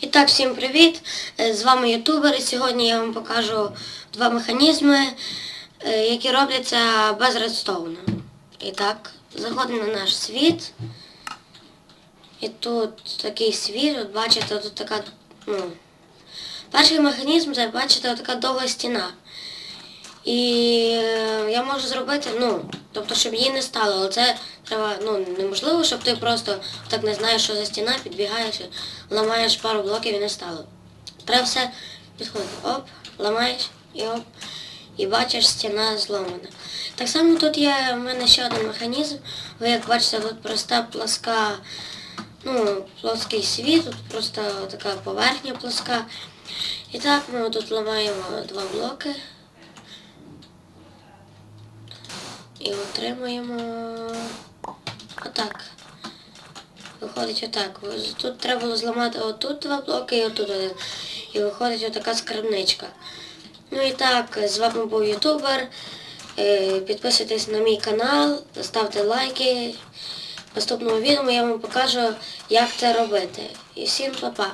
І так, всім привіт! Е, З вами ютубер. І сьогодні я вам покажу два механізми, е, які робляться без редстоуна. І так, заходимо на наш світ. І тут такий світ, от бачите, тут така, ну. Перший механізм це, бачите, така довга стіна. І я можу зробити, ну, тобто, щоб її не стало, але це треба, ну, неможливо, щоб ти просто так не знаєш, що за стіна, підбігаєш, ламаєш пару блоків і не стало. Треба все підходити. Оп, ламаєш і оп. І бачиш, стіна зломана. Так само тут є в мене ще один механізм. Ви як бачите, тут проста плоска, ну, плоский світ, тут просто така поверхня плоска. І так ми тут ламаємо два блоки. І отримуємо отак. Виходить отак. Тут треба зламати отут два блоки і отут один. І виходить отака скарбничка. Ну і так, з вами був ютубер. Е, Підписуйтесь на мій канал, ставте лайки. В наступному відео я вам покажу, як це робити. І всім па-па.